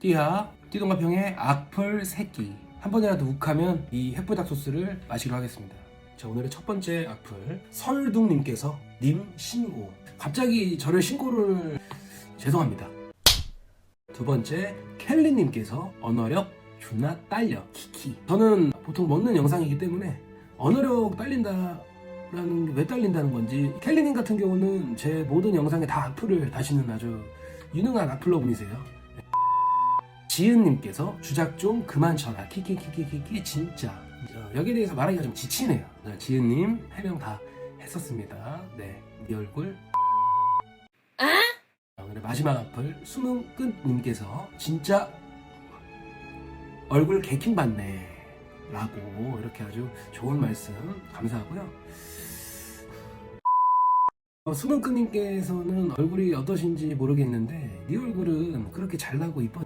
띠아 띠동갑형의 악플 새끼. 한 번이라도 욱하면 이 햇불닭 소스를 마시기로 하겠습니다. 자 오늘의 첫 번째 악플. 설둥님께서 님 신고. 갑자기 저를 신고를 죄송합니다. 두 번째 켈리님께서 언어력 존나 딸려. 키키. 저는 보통 먹는 영상이기 때문에 언어력 딸린다 라는 게 왜 딸린다는 건지. 켈리님 같은 경우는 제 모든 영상에 다 악플을 다시는 아주 유능한 악플러 분이세요 지은님께서 주작 좀 그만 쳐라. 키키키키키키 진짜. 어, 여기에 대해서 말하기가 좀 지치네요. 자, 지은님 해명 다 했었습니다. 네네 얼굴. 자, 오늘 마지막 악플 수능 끝님께서 진짜 얼굴 개킹 받네 라고 이렇게 아주 좋은 말씀 감사하고요. 어, 수능 끝님께서는 얼굴이 어떠신지 모르겠는데 네 얼굴은 그렇게 잘나고 이뻐